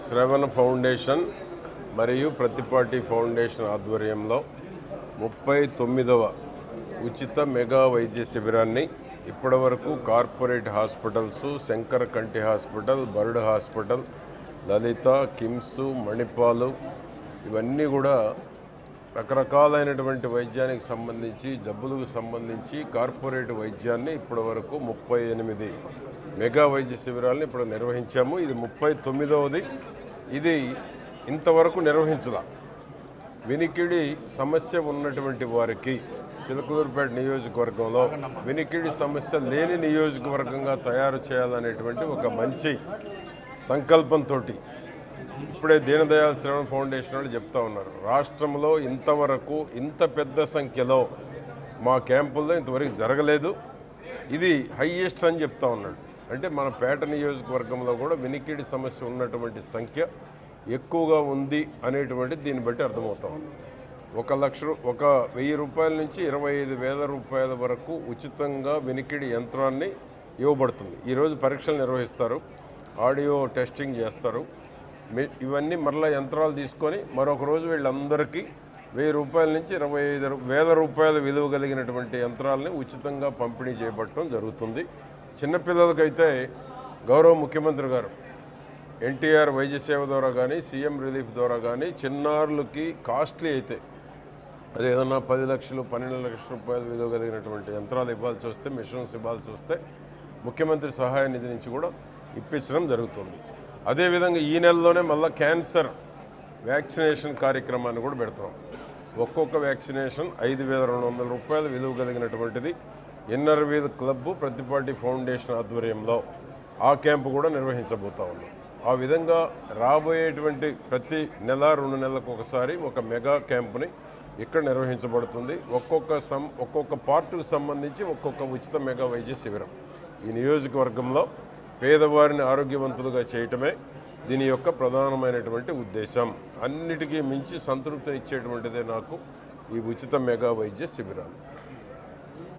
శ్రవణ ఫౌండేషన్ మరియు ప్రతిపాటి ఫౌండేషన్ ఆధ్వర్యంలో ముప్పై తొమ్మిదవ ఉచిత మెగా వైద్య శిబిరాన్ని ఇప్పటివరకు కార్పొరేట్ హాస్పిటల్స్ శంకర కంటి hospital Bird hospital Lalitha KIMS Manipal ఇవన్నీ కూడా రకరకాలైనటువంటి వైద్యానికి సంబంధించి జబ్బులకు సంబంధించి కార్పొరేట్ వైద్యాన్ని ఇప్పటివరకు ముప్పై ఎనిమిది మెగా వైద్య శిబిరాలను ఇప్పుడు నిర్వహించాము. ఇది ముప్పై తొమ్మిదవది. ఇది ఇంతవరకు నిర్వహించదా వినికిడి సమస్య ఉన్నటువంటి వారికి చిలకూరుపేట నియోజకవర్గంలో వినికిడి సమస్య లేని నియోజకవర్గంగా తయారు చేయాలనేటువంటి ఒక మంచి సంకల్పంతో ఇప్పుడే దీనదయాళ్ శ్రవణ ఫౌండేషన్ వాళ్ళు చెప్తా ఉన్నారు. రాష్ట్రంలో ఇంతవరకు ఇంత పెద్ద సంఖ్యలో మా క్యాంపుల్లో ఇంతవరకు జరగలేదు. ఇది హయ్యెస్ట్ అని చెప్తా ఉన్నాడు. అంటే మన పేట నియోజకవర్గంలో కూడా వినికిడి సమస్య ఉన్నటువంటి సంఖ్య ఎక్కువగా ఉంది అనేటువంటి దీన్ని బట్టి అర్థమవుతాం ఒక లక్ష ఒక వెయ్యి రూపాయల నుంచి ఇరవై ఐదు వేల రూపాయల వరకు ఉచితంగా వినికిడి యంత్రాన్ని ఇవ్వబడుతుంది. ఈరోజు పరీక్షలు నిర్వహిస్తారు ఆడియో టెస్టింగ్ చేస్తారు. ఇవన్నీ మరలా యంత్రాలు తీసుకొని మరొక రోజు వీళ్ళందరికీ వెయ్యి రూపాయల నుంచి ఇరవై ఐదు వేల రూపాయల విలువ కలిగినటువంటి యంత్రాలని ఉచితంగా పంపిణీ చేయబట్టడం జరుగుతుంది. చిన్నపిల్లలకైతే గౌరవ ముఖ్యమంత్రి గారు ఎన్టీఆర్ వైద్య సేవ ద్వారా కానీ సీఎం రిలీఫ్ ద్వారా కానీ చిన్నారులకి కాస్ట్లీ అయితే అది ఏదన్నా పది లక్షలు పన్నెండు లక్షల రూపాయలు విలువ కలిగినటువంటి యంత్రాలు ఇవ్వాల్సి వస్తే మిషన్స్ ఇవ్వాల్సి వస్తే ముఖ్యమంత్రి సహాయ నిధి నుంచి కూడా ఇప్పించడం జరుగుతుంది. అదేవిధంగా ఈ నెలలోనే మళ్ళీ క్యాన్సర్ వ్యాక్సినేషన్ కార్యక్రమాన్ని కూడా పెడుతున్నాం ఒక్కొక్క వ్యాక్సినేషన్ ఐదు వేల రెండు వందల రూపాయలు విలువ కలిగినటువంటిది. Inner Wheel Club Prathipati foundation ఆధ్వర్యంలో ఆ క్యాంపు కూడా నిర్వహించబోతా ఉన్నాం ఆ విధంగా రాబోయేటువంటి ప్రతి నెల రెండు నెలలకు ఒకసారి ఒక మెగా క్యాంపుని ఇక్కడ నిర్వహించబడుతుంది. ఒక్కొక్క సం ఒక్కొక్క పార్టుకు సంబంధించి ఒక్కొక్క ఉచిత మెగా వైద్య శిబిరం. ఈ నియోజకవర్గంలో పేదవారిని ఆరోగ్యవంతులుగా చేయటమే దీని యొక్క ప్రధానమైనటువంటి ఉద్దేశం. అన్నిటికీ మించి సంతృప్తినిచ్చేటువంటిదే నాకు ఈ ఉచిత మెగా వైద్య శిబిరాలు.